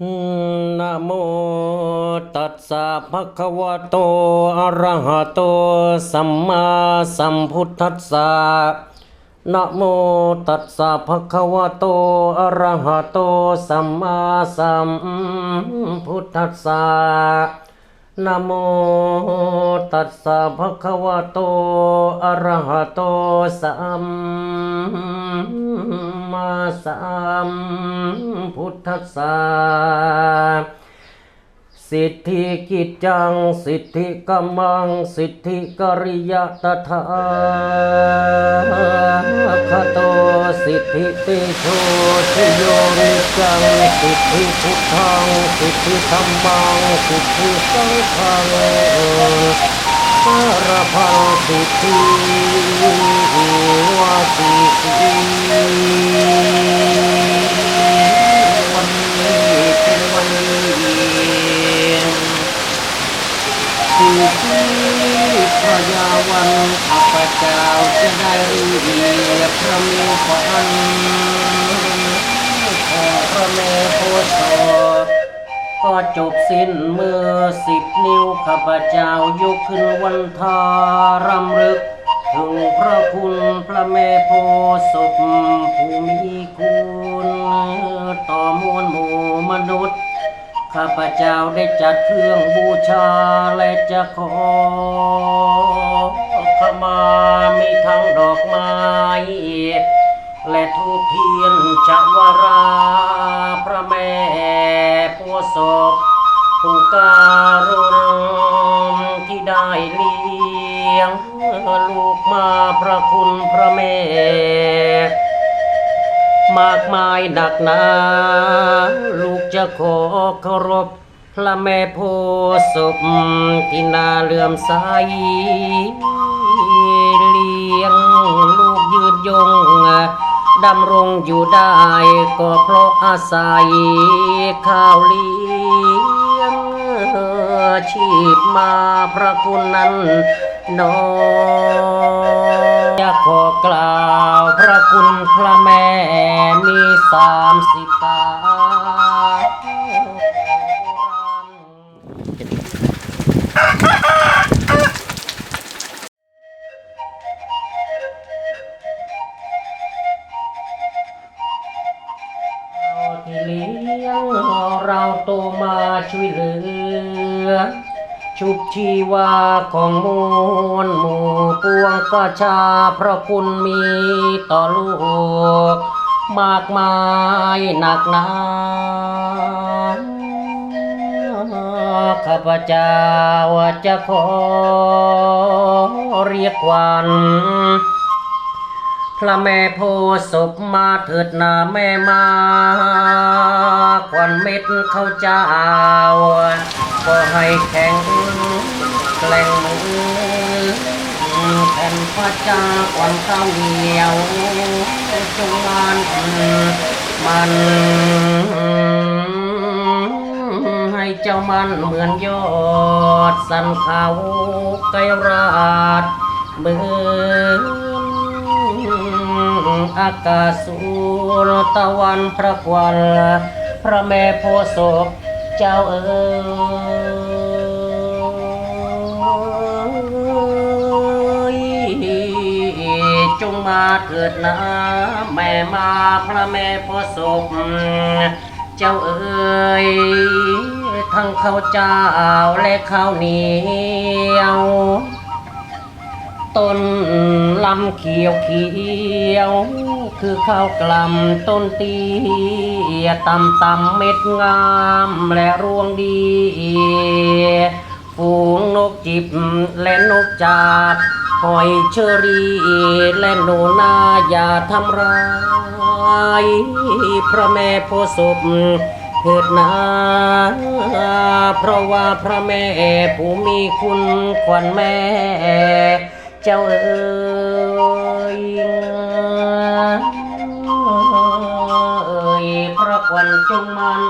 นะโมตัสสะภะคะวะโตอะระหะโตสัมมาสัมพุทธัสสะนะโมตัสสะภะคะวะโตอะระหะโตสัมมาสัมพุทธัสสะนะโมตัสสะภะคะวะโตอะระหะโตสัม มาสัมพุทธัสสะสิทธิกิจจัง สิทธิกำมัง สิทธิกริยตถาคโต สิทธิเตโชชโยนิจัง สิทธิพุทธัง สิทธิธรรมัง สิทธิสังฆังสารพังสิทธิวาสีสีวันนี้เป็นวันนี้ สิ่งที่ พระยาวันข้าพเจ้าจะได้รู้เรียพระเมรุพันขอพระเมโพธิ์ก็จบสิ้นเมื่อสิบนิ้วข้าพเจ้ายกขึ้นวันทารำลึก ถึงพระคุณพระเมโพอศพผู้มีคุณต่อมวลหมู่มนุษย์ ข้าพเจ้าได้จัดเครื่องบูชาและจะขอขมามีทั้งดอกไม้ และทูปเทียนชวราพระแม่ผู้ศพผู้การุณที่ได้เลี้ยงลูกมาพระคุณพระแม่ มากมายหนักหนา ลูกจะขอเคารพพระแม่โพศพที่นาเลื่อมใสเลี้ยงลูกยืนยงดำรงอยู่ได้ก็เพราะอาศัยข้าวเลี้ยงชีพมาพระคุณนั้นน้อย กล่าวพระคุณพระแม่มีสามสิบกาที่เลี้ยงเราโตมาช่วยเหลือ ชุบชีวาของมวลหมู่ปวงประชาเพราะคุณมีต่อลูก มากมายหนักหนาข้าพเจ้าจะขอเรียกวันพระแม่โพศพมาเถิดนาแม่มา ควันเม็ดเข้าเจ้า ก็ให้แข็งแกล้งแผ่นพระเจ้าควันข้าวเหนียวจงมันมันให้เจ้ามันเหมือนยอดสันเขาไกรราดเหมือนอากาศสูรตะวันพระควันพระแม่โพศพ เจ้าเอ๋ยจงมาเถิดนะแม่มาพระแม่พธิ์ศพเจ้าเอ๋ยทั้งข้าวเจ้าและข้าวเหนียวต้น ลำเขียวเขียว คือข้าวกล่ำต้นเตียตำตำเม็ดงามและรวงดีฝูงนกจิบและนกจาบหอยเชอรี่และหนูนาอย่าทำร้ายพระแม่โพศพเถิดนาเพราะว่าพระแม่ผู้มีคุณขวัญแม่ เจ้าเอ๋ ยเอ๋ยพระขวัญจงมัน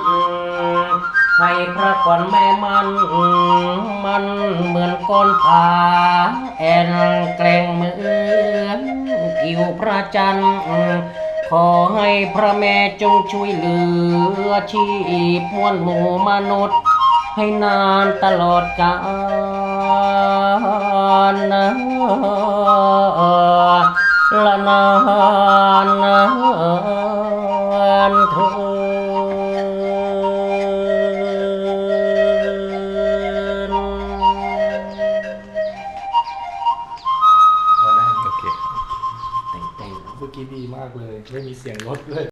ให้พระขวัญแม่มัน มันเหมือนก้อนผาแอนแกล้งเหมือนกิวพระจันทร์ขอให้พระแม่จงช่วยเหลือชีพมวลหมู่มนุษย์ ให้นานตลอดกาลนะ ละนานนะเธอพอได้โอเค แต่งๆเมื่อกี้ดีมากเลย ไม่มีเสียงรถเลย